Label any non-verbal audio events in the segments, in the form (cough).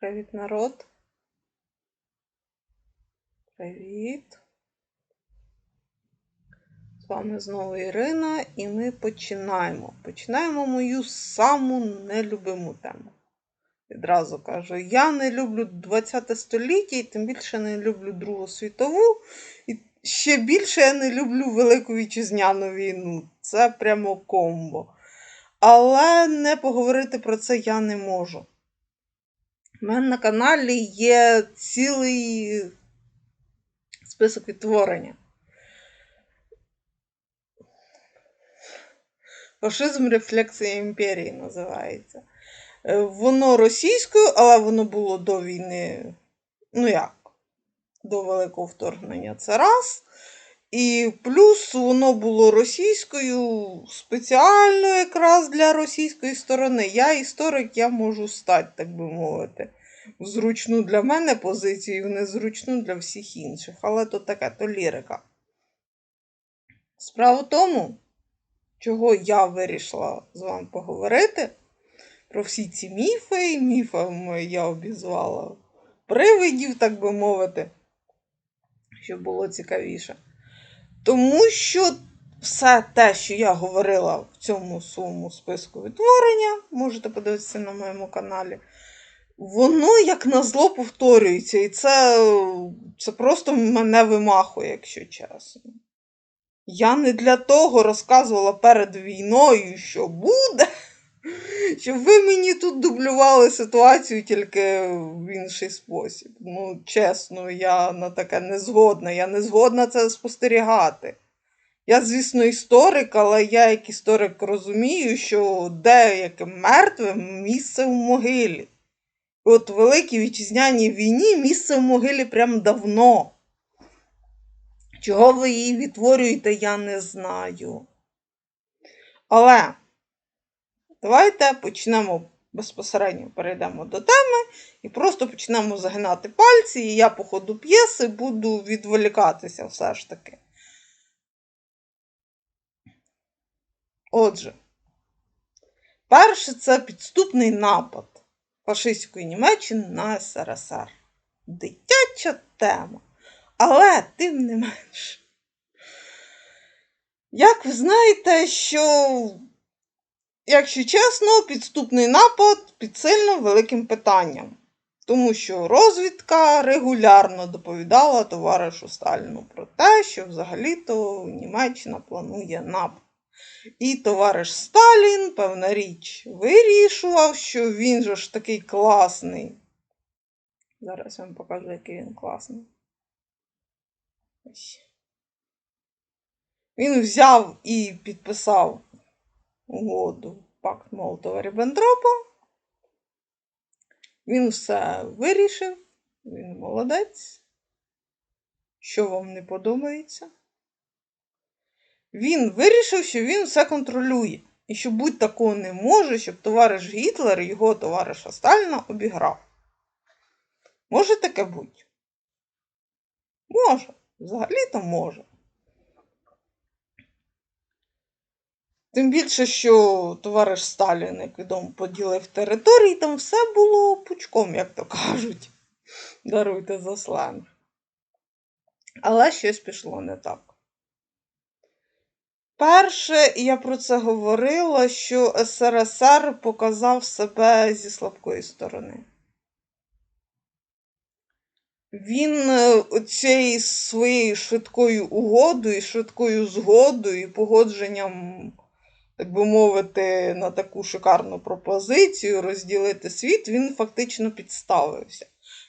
Привіт, народ. Привіт. З вами знову Ірина, і ми починаємо. Починаємо мою саму нелюбиму тему. Відразу кажу, я не люблю 20 століття, і тим більше не люблю Другу світову. І ще більше я не люблю Велику Вітчизняну війну. Це прямо комбо. Але не поговорити про це я не можу. У мене на каналі є цілий список відтворення. Фашизм рефлексія імперії називається. Е, Воно російською, але воно було до війни, ну як, до великого вторгнення. Це раз. І плюс воно було російською спеціально якраз для російської сторони. Я історик, я можу стати, так би мовити, в зручну для мене позицію, і в незручну для всіх інших. Але то таке, то лірика. Справа в тому, чого я вирішила з вами поговорити, про всі ці міфи, міфами я обізвала привидів, так би мовити, щоб було цікавіше. Тому що все те, що я говорила в цьому своєму списку відтворення, можете подивитися на моєму каналі, воно як на зло повторюється. І це, це просто мене вимахує, якщо чесно. Я не для того розказувала перед війною, що буде, (laughs) щоб ви мені тут дублювали ситуацію тільки в інший спосіб. Ну, чесно, я на таке не згодна. Я не згодна це спостерігати. Я, звісно, історик, але я як історик розумію, що деяким мертвим місце в могилі. От в Великій Вітчизняній війні місце в могилі прям давно. Чого ви її відтворюєте, я не знаю. Але давайте почнемо безпосередньо перейдемо до теми і просто почнемо загинати пальці, і я по ходу п'єси буду відволікатися все ж таки. Отже, перше це підступний напад фашистської Німеччини на СРСР. Дитяча тема. Але, тим не менш, як ви знаєте, що, якщо чесно, підступний напад під сильно великим питанням. Тому що розвідка регулярно доповідала товаришу Сталіну про те, що взагалі-то Німеччина планує напад. І товариш Сталін, певна річ, вирішував, що він же ж такий класний. Зараз я вам покажу, який він класний. Ось. Він взяв і підписав угоду пакт Молотова Ріббентропа. Він все вирішив, він молодець. Що вам не подобається? Він вирішив, що він все контролює. І що будь такого не може, щоб товариш Гітлер його товариша Сталіна обіграв. Може таке бути? Може. Взагалі-то може. Тим більше, що товариш Сталін, як відомо, поділив території, там все було пучком, як то кажуть. Даруйте за сленг. Але щось пішло не так. Перше, я про це говорила, що СРСР показав себе зі слабкої сторони. Він е, цією своєю швидкою угодою, швидкою згодою і погодженням, так би мовити, на таку шикарну пропозицію розділити світ, він фактично підставився.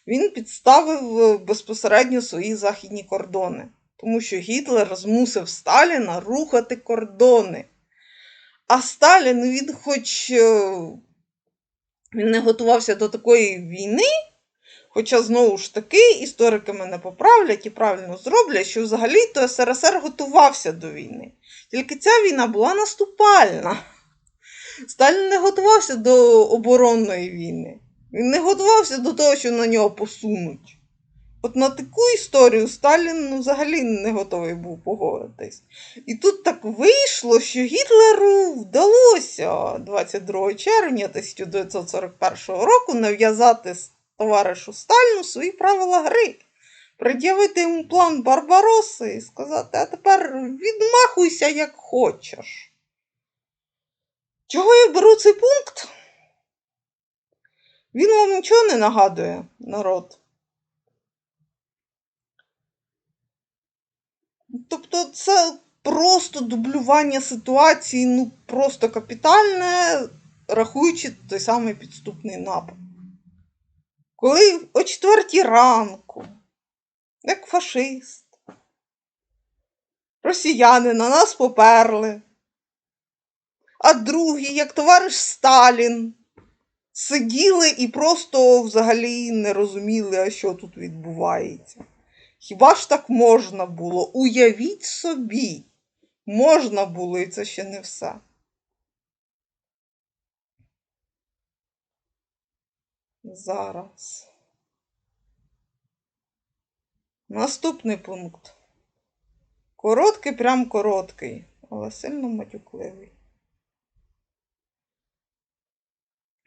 Він підставив е, безпосередньо свої західні кордони, тому що Гітлер змусив Сталіна рухати кордони. А Сталін, він хоч е, він не готувався до такої війни. Хоча, знову ж таки, історики мене поправлять і правильно зроблять, що взагалі-то СРСР готувався до війни. Тільки ця війна була наступальна. Сталін не готувався до оборонної війни. Він не готувався до того, що на нього посунуть. От на таку історію Сталін ну, взагалі не готовий був погодитись. І тут так вийшло, що Гітлеру вдалося 22 червня 1941 року нав'язати товаришу Сталіну свої правила гри, пред'явити йому план Барбароси і сказати, а тепер відмахуйся як хочеш. Чого я беру цей пункт? Він вам нічого не нагадує, народ. Тобто, це просто дублювання ситуації, ну просто капітальне, рахуючи той самий підступний напад. Коли о четвертій ранку, як фашист, росіяни на нас поперли, а другі, як товариш Сталін, сиділи і просто взагалі не розуміли, а що тут відбувається. Хіба ж так можна було? Уявіть собі, можна було, і це ще не все. Зараз. Наступний пункт. Короткий, прям короткий, але сильно матюкливий.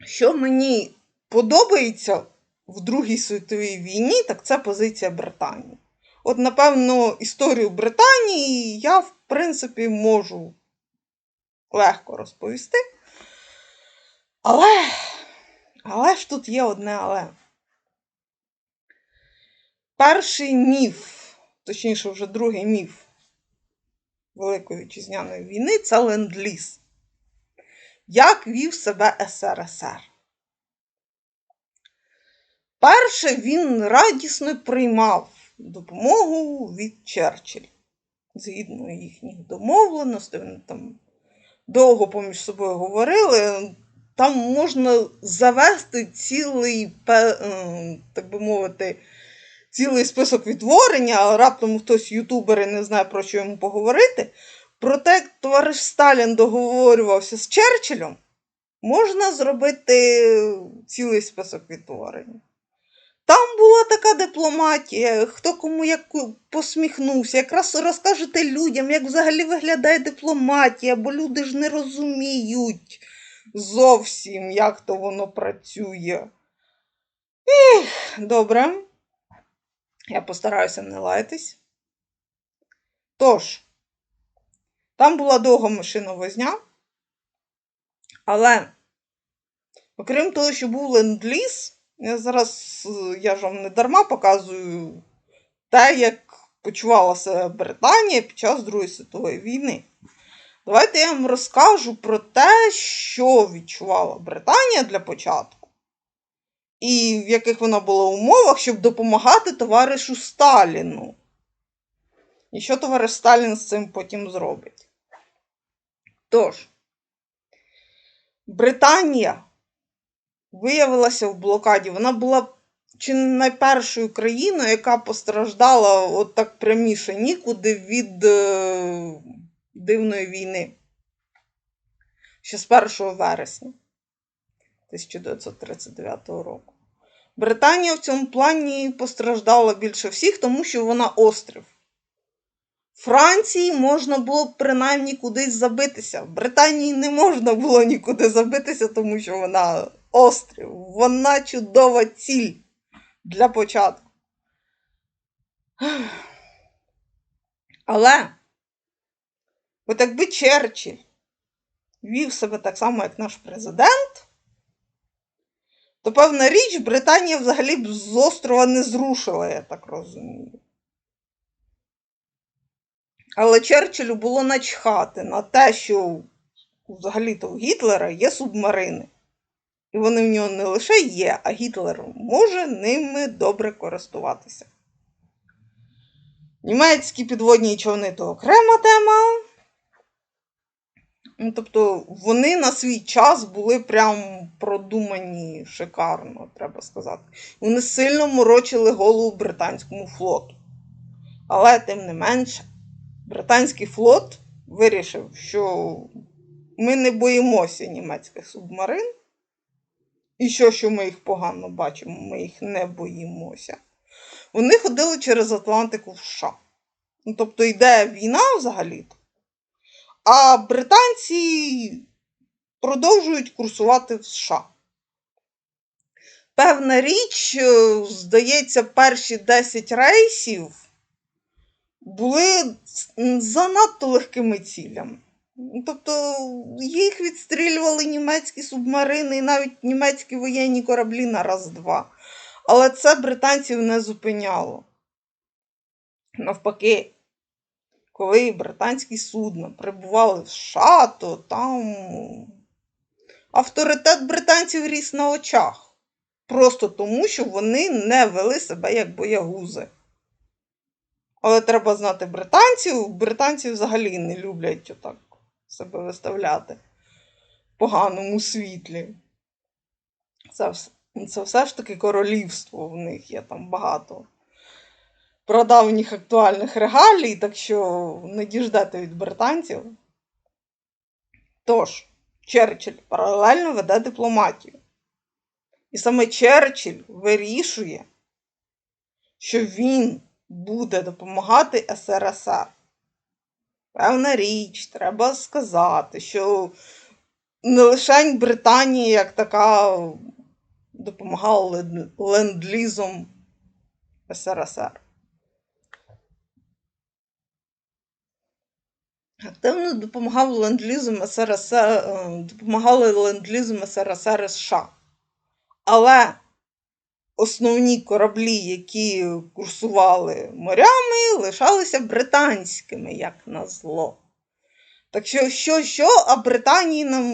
Що мені подобається в Другій світовій війні, так це позиція Британії. От, напевно, історію Британії я, в принципі, можу легко розповісти. Але, але ж тут є одне але. Перший міф, точніше, вже другий міф Великої Вітчизняної війни це ленд-ліз. Як вів себе СРСР? Перше, він радісно приймав допомогу від Черчилля. Згідно їхніх домовленостей, вони там довго поміж собою говорили. Там можна завести цілий, так би мовити, цілий список відтворення, а раптом хтось ютубери не знає, про що йому поговорити. Проте, товариш Сталін договорювався з Черчиллем, можна зробити цілий список відтворення. Там була така дипломатія, хто кому як посміхнувся, якраз розкажете людям, як взагалі виглядає дипломатія, бо люди ж не розуміють зовсім, як то воно працює. Ех, добре. Я постараюся не лаятись. Тож, там була довга машина возня, але, окрім того, що був ленд-ліз, я зараз я ж вам не дарма показую те, як почувалася Британія під час Другої світової війни. Давайте я вам розкажу про те, що відчувала Британія для початку, і в яких вона була умовах, щоб допомагати товаришу Сталіну. І що товариш Сталін з цим потім зробить? Тож, Британія виявилася в блокаді. Вона була чи не найпершою країною, яка постраждала от так пряміше нікуди від е, дивної війни. Ще з 1 вересня 1939 року. Британія в цьому плані постраждала більше всіх, тому що вона острів. Франції можна було принаймні кудись забитися. В Британії не можна було нікуди забитися, тому що вона острів. Вона чудова ціль для початку. Але, от якби Черчилль вів себе так само, як наш президент, то певна річ Британія взагалі б з острова не зрушила, я так розумію. Але Черчиллю було начхати на те, що взагалі-то у Гітлера є субмарини. І вони в нього не лише є, а Гітлер може ними добре користуватися. Німецькі підводні човни то окрема тема. Ну, Тобто вони на свій час були прям продумані шикарно, треба сказати. Вони сильно морочили голову британському флоту. Але, тим не менше, британський флот вирішив, що ми не боїмося німецьких субмарин. І що, що ми їх погано бачимо, ми їх не боїмося. Вони ходили через Атлантику в США. Ну, тобто йде війна взагалі-то. А британці продовжують курсувати в США. Певна річ, е, здається, перші 10 рейсів були занадто легкими цілями. Тобто їх відстрілювали німецькі субмарини і навіть німецькі воєнні кораблі на раз-два. Але це британців не зупиняло. Навпаки, коли британські судна прибували в США, то там авторитет британців ріс на очах. Просто тому, що вони не вели себе як боягузи. Але треба знати британців. Британці взагалі не люблять отак себе виставляти в поганому світлі. Це, це все ж таки королівство в них є там багато прадавніх актуальних регалій, так що не діждете від британців. Тож, Черчилль паралельно веде дипломатію. І саме Черчилль вирішує, що він буде допомагати СРСР. Певна річ, треба сказати, що не лише Британія як така допомагала лен- ленд-лізом СРСР. Активно допомагав ленд-лізом СРСР, допомагали ленд-лізом СРСР США. Але основні кораблі, які курсували морями, лишалися британськими, як на зло. Так що, що, що, а Британії нам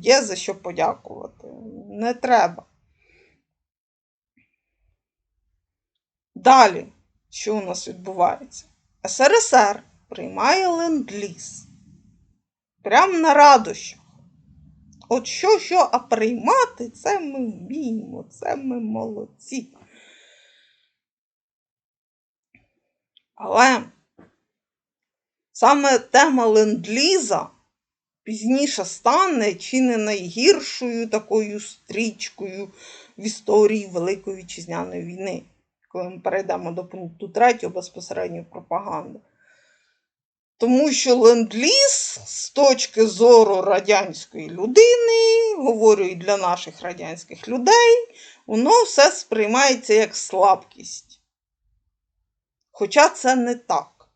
є за що подякувати. Не треба. Далі, що у нас відбувається? СРСР приймає ленд-ліз. Прямо на радощах. От що, що, а приймати це ми вміємо, це ми молодці. Але саме тема ленд-ліза пізніше стане чи не найгіршою такою стрічкою в історії Великої Вітчизняної війни, коли ми перейдемо до пункту 3 безпосередньо пропаганди. Тому що ленд-ліз з точки зору радянської людини, говорю і для наших радянських людей, воно все сприймається як слабкість. Хоча це не так.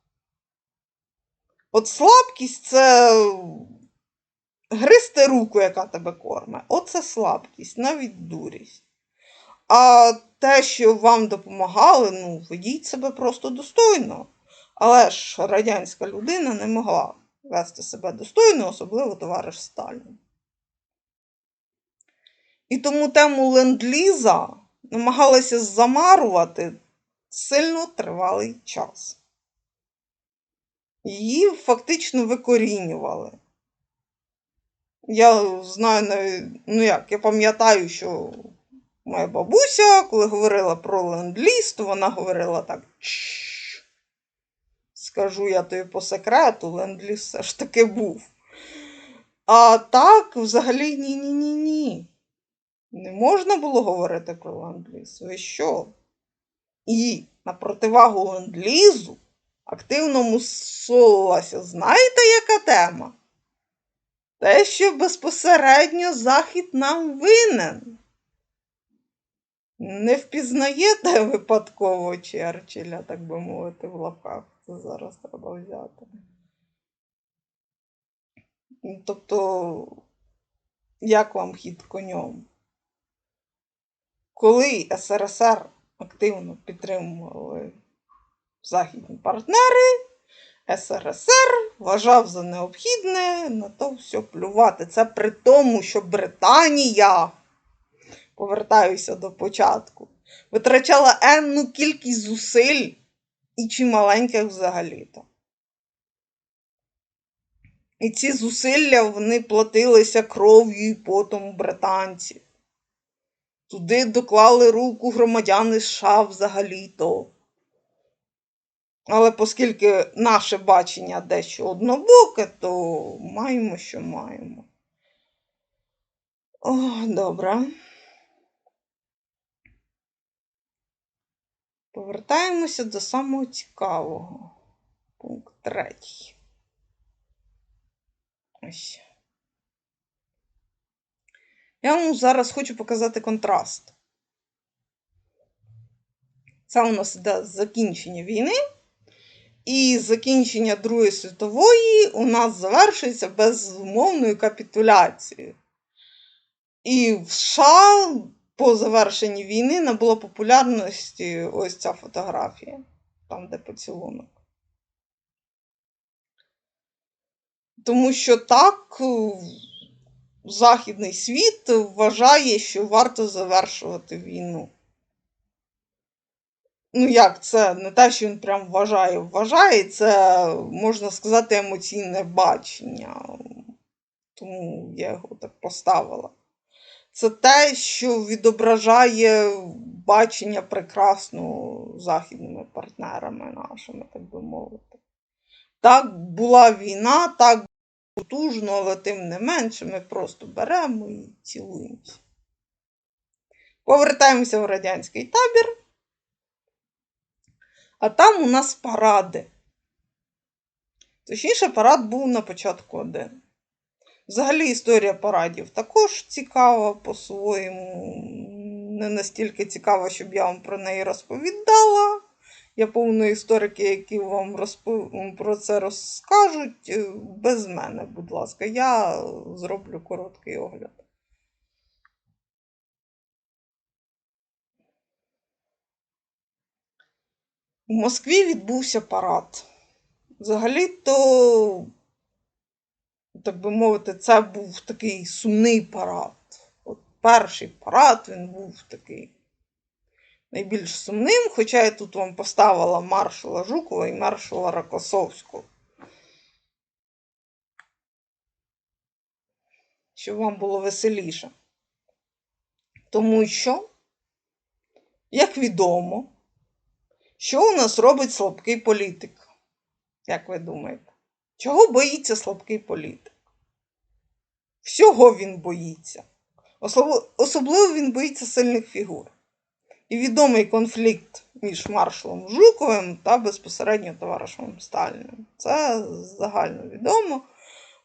От слабкість це гристи руку, яка тебе корме. Оце слабкість, навіть дурість. А те, що вам допомагали, ну, ведіть себе просто достойно. Але ж радянська людина не могла вести себе достойно, особливо товариш Сталін. І тому тему ленд-ліза намагалися замарувати сильно тривалий час. Її фактично викорінювали. Я знаю, ну як, я пам'ятаю, що моя бабуся, коли говорила про ленд-ліз, то вона говорила так. Скажу я тобі по секрету, ленд-ліз все ж таки був. А так, взагалі, ні-ні-ні-ні. Не можна було говорити про ленд-ліз. Ви що? І на противагу ленд-лізу активно мусолилася. Знаєте, яка тема? Те, що безпосередньо Захід нам винен. Не впізнаєте випадково Черчилля, так би мовити, в лапках. Це зараз треба взяти. Тобто, як вам хід конем? Коли СРСР активно підтримували західні партнери, СРСР вважав за необхідне на то все плювати. Це при тому, що Британія, повертаюся до початку, витрачала енну кількість зусиль і чималеньких взагалі-то. І ці зусилля вони платилися кров'ю і потом британців. Туди доклали руку громадяни США взагалі-то. Але оскільки наше бачення дещо однобоке, то маємо, що маємо. О, добре. Повертаємося до самого цікавого. Пункт третій. Ось. Я вам зараз хочу показати контраст Це у нас іде закінчення війни. І закінчення Другої світової у нас завершується безумовною капітуляцією. І в США по завершенні війни набула популярності ось ця фотографія, там, де поцілунок. Тому що так е, Західний світ вважає, що варто завершувати війну. Ну, як це не те, що він прям вважає, вважає, це, можна сказати, емоційне бачення. Тому я його так поставила. Це те, що відображає бачення прекрасного західними партнерами нашими, так би мовити. Так була війна, так потужно, але тим не менше ми просто беремо і цілуємося. Повертаємося в радянський табір. А там у нас паради. Точніше, парад був на початку один. Взагалі історія парадів також цікава по-своєму. Не настільки цікава, щоб я вам про неї розповідала. Я повно історики, які вам розпов... про це розкажуть. е, Без мене, будь ласка, я зроблю короткий огляд. У Москві відбувся парад. Взагалі-то, так би мовити, це був такий сумний парад. От перший парад він був такий найбільш сумним, хоча я тут вам поставила маршала Жукова і маршала Рокосовського. Щоб вам було веселіше. Тому що, як відомо, що у нас робить слабкий політик? Як ви думаєте? Чого боїться слабкий політик? Всього він боїться. Особливо, він боїться сильних фігур. І відомий конфлікт між маршалом Жуковим та безпосередньо товаришем Сталіним. Це загально відомо.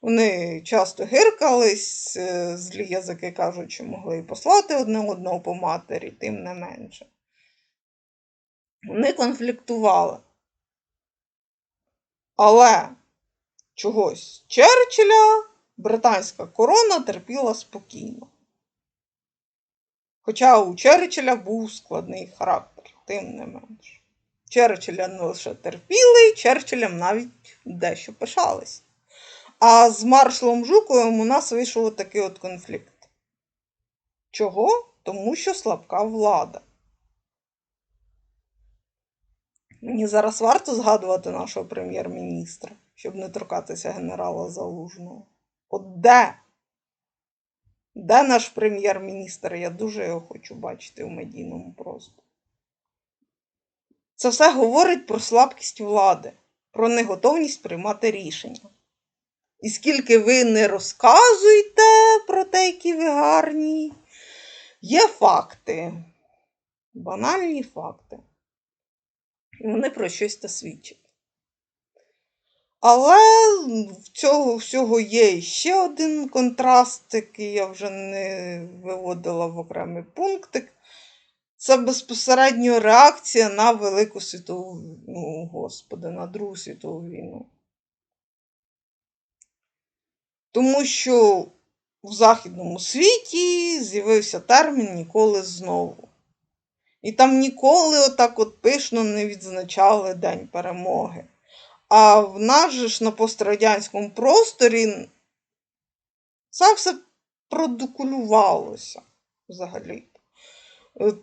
Вони часто гиркались, е, злі язики кажуть, що могли і послати одне одного по матері, тим не менше. Вони конфліктували. Але чогось Черчилля британська корона терпіла спокійно. Хоча у Черчилля був складний характер, тим не менш. Черчилля не лише терпіли, Черчиллям навіть дещо пишались. А з маршалом Жуковим у нас вийшов такий от конфлікт. Чого? Тому що слабка влада. Мені зараз варто згадувати нашого прем'єр-міністра, щоб не торкатися генерала Залужного. От де? Де наш прем'єр-міністр? Я дуже його хочу бачити в медійному просторі. Це все говорить про слабкість влади, про неготовність приймати рішення. І скільки ви не розказуєте про те, які ви гарні, є факти, банальні факти. І вони про щось та свідчать. Але в цього всього є ще один контраст, який я вже не виводила в окремий пунктик. Це безпосередньо реакція на Велику світову, ну, господи, на Другу світову війну. Тому що в Західному світі з'явився термін ніколи знову. І там ніколи отак от пишно не відзначали День перемоги. А в нас же ж на пострадянському просторі це все продукулювалося взагалі.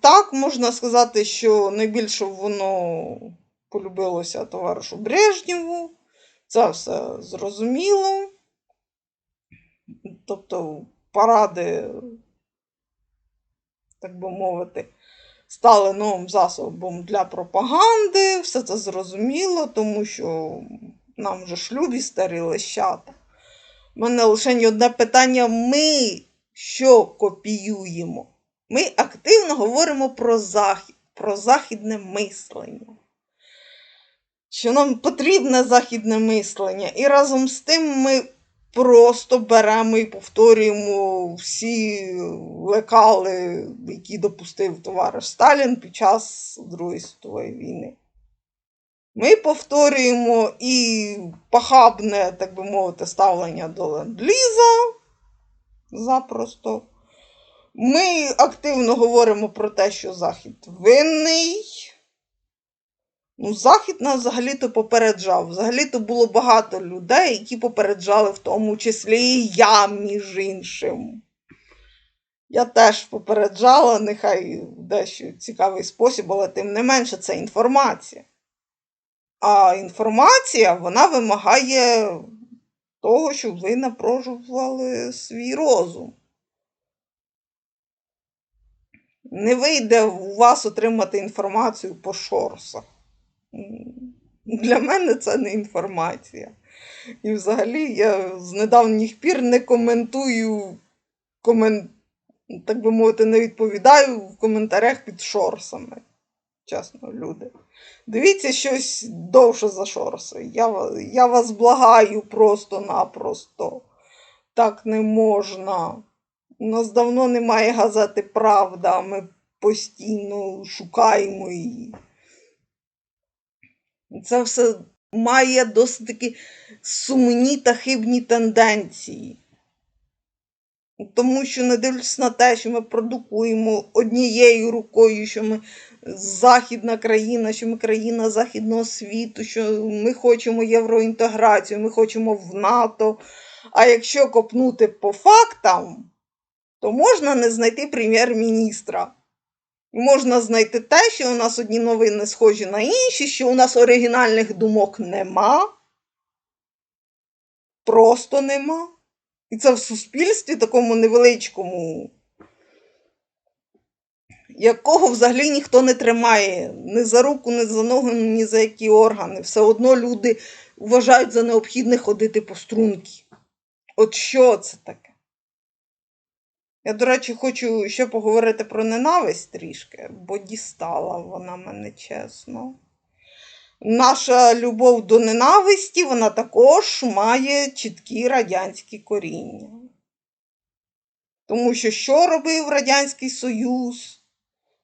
Так, можна сказати, що найбільше воно полюбилося товаришу Брежнєву. Це все зрозуміло. Тобто паради, так би мовити, стали новим засобом для пропаганди. Все це зрозуміло, тому що нам вже шлюбі старі лещата. У мене лише одне питання: ми що копіюємо? Ми активно говоримо про захід, про західне мислення. Що нам потрібне західне мислення. І разом з тим ми просто беремо і повторюємо всі лекали, які допустив товариш Сталін під час Другої світової війни. Ми повторюємо і похабне, так би мовити, ставлення до ленд-ліза запросто. Ми активно говоримо про те, що Захід винний. Ну, Захід нас взагалі-то попереджав. Взагалі-то було багато людей, які попереджали, в тому числі і я, між іншим. Я теж попереджала, нехай в дещо цікавий спосіб, але тим не менше це інформація. А інформація вона вимагає того, щоб ви напружували свій розум. Не вийде у вас отримати інформацію по шорсах. Для мене це не інформація. І взагалі я з недавніх пір не коментую, комен... так би мовити, не відповідаю в коментарях під шорсами. Чесно, люди. Дивіться щось довше за шорси. Я, я вас благаю просто-напросто. Так не можна. У нас давно немає газети Правда, ми постійно шукаємо її. Це все має досить таки сумні та хибні тенденції. Тому що, не дивлячись на те, що ми продукуємо однією рукою, що ми західна країна, що ми країна Західного світу, що ми хочемо євроінтеграцію, ми хочемо в НАТО. А якщо копнути по фактам, то можна не знайти прем'єр-міністра. Можна знайти те, що у нас одні новини схожі на інші, що у нас оригінальних думок нема. Просто нема. І це в суспільстві такому невеличкому, якого взагалі ніхто не тримає ні за руку, ні за ногу, ні за які органи. Все одно люди вважають за необхідне ходити по струнки. От що це таке? Я, до речі, хочу ще поговорити про ненависть трішки, бо дістала вона мене чесно. Наша любов до ненависті, вона також має чіткі радянські коріння. Тому що що робив Радянський Союз,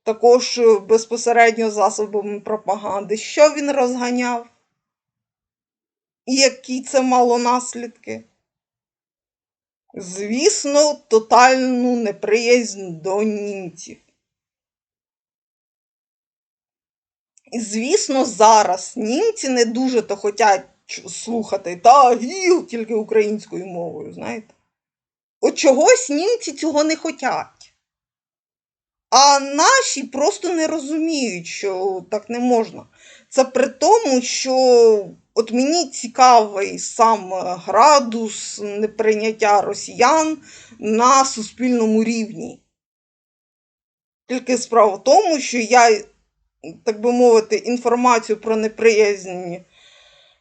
також безпосередньо засобами пропаганди, що він розганяв? І які це мало наслідки? Звісно, тотальну неприязнь до німців. І, звісно, зараз німці не дуже то хочуть слухати та гіл тільки українською мовою, знаєте. От чогось німці цього не хочуть. А наші просто не розуміють, що так не можна. Це при тому, що от мені цікавий сам градус неприйняття росіян на суспільному рівні. Тільки справа в тому, що я, так би мовити, інформацію про неприязнь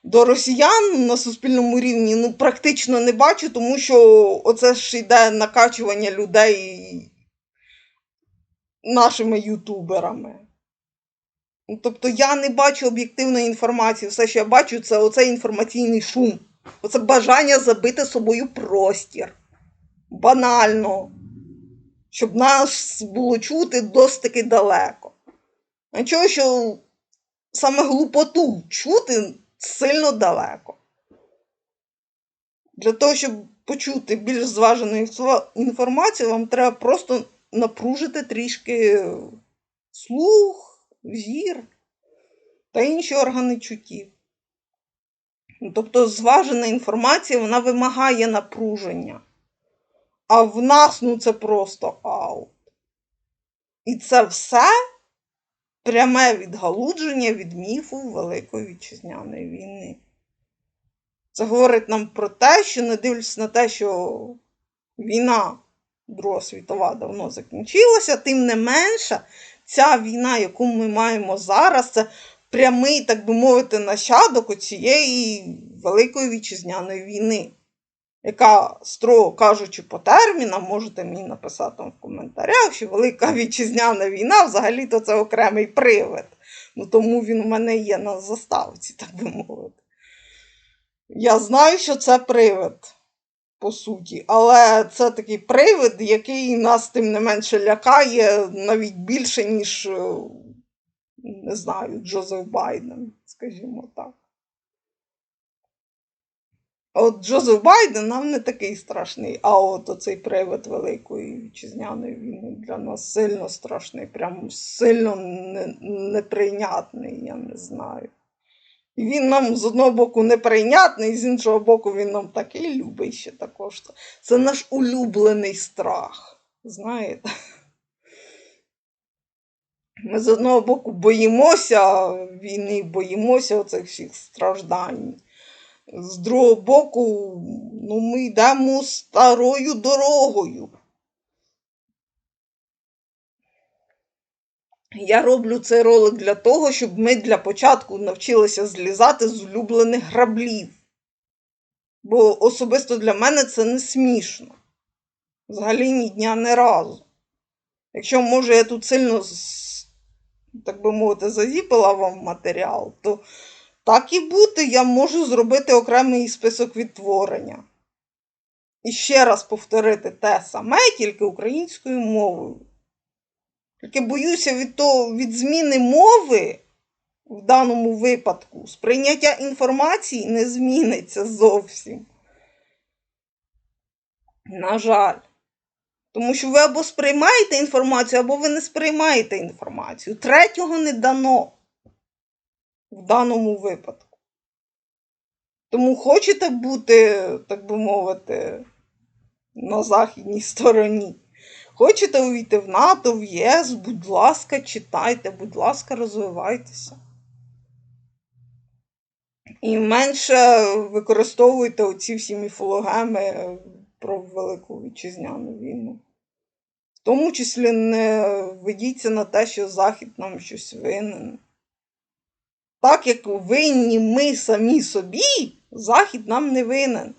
до росіян на суспільному рівні ну, практично не бачу, тому що оце ж йде накачування людей нашими ютуберами. Тобто я не бачу об'єктивної інформації. Все, що я бачу, це оцей інформаційний шум. Оце бажання забити собою простір. Банально. Щоб нас було чути досить таки далеко. А чого, що саме глупоту чути сильно далеко. Для того, щоб почути більш зважену інформацію, вам треба просто напружити трішки слух, зір та інші органи чуттів. Тобто зважена інформація вона вимагає напруження. А в нас ну це просто аут. І це все пряме відгалудження від міфу Великої Вітчизняної війни. Це говорить нам про те, що не дивлячись на те, що війна Друга світова давно закінчилася, тим не менше, ця війна, яку ми маємо зараз, це прямий, так би мовити, нащадок цієї Великої Вітчизняної війни, яка, строго кажучи, по термінам, можете мені написати в коментарях, що Велика Вітчизняна війна взагалі-то це окремий привид. Ну, Тому він у мене є на заставці, так би мовити. Я знаю, що це привид. По суті. Але це такий привид, який нас тим не менше лякає навіть більше, ніж, е, не знаю, Джозеф Байден, скажімо так. От Джозеф Байден нам не такий страшний, а от оцей привид Великої вітчизняної війни для нас сильно страшний, прям сильно не, неприйнятний, я не знаю. Він нам з одного боку неприйнятний, з іншого боку, він нам такий любий ще також. Це наш улюблений страх. Знаєте? Ми з одного боку боїмося війни, боїмося оцих всіх страждань. З другого боку, ну, ми йдемо старою дорогою. Я роблю цей ролик для того, щоб ми для початку навчилися злізати з улюблених граблів. Бо особисто для мене це не смішно. Взагалі ні дня не разу. Якщо, може, я тут сильно, так би мовити, зазіпила вам матеріал, то так і бути, я можу зробити окремий список відтворення. І ще раз повторити те саме, тільки українською мовою. Тільки боюся від, того, від зміни мови в даному випадку сприйняття інформації не зміниться зовсім. На жаль. Тому що ви або сприймаєте інформацію, або ви не сприймаєте інформацію. Третього не дано в даному випадку. Тому хочете бути, так би мовити, на західній стороні. Хочете увійти в НАТО, в ЄС, будь ласка, читайте, будь ласка, розвивайтеся. І менше використовуйте оці всі міфологеми про Велику Вітчизняну війну. В тому числі не ведіться на те, що Захід нам щось винен. Так як винні ми самі собі, Захід нам не винен.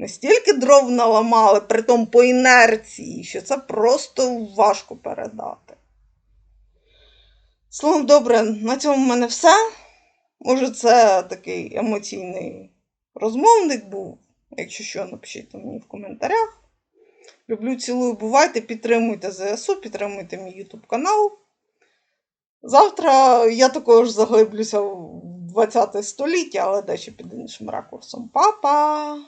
Настільки дров наламали, притом по інерції, що це просто важко передати. Словом, добре, на цьому в мене все. Може, це такий емоційний розмовник був. Якщо що, напишіть мені в коментарях. Люблю, цілую, бувайте, підтримуйте ЗСУ, підтримуйте мій YouTube канал. Завтра я також заглиблюся в 20 століття, але дещо під іншим ракурсом. Па-па!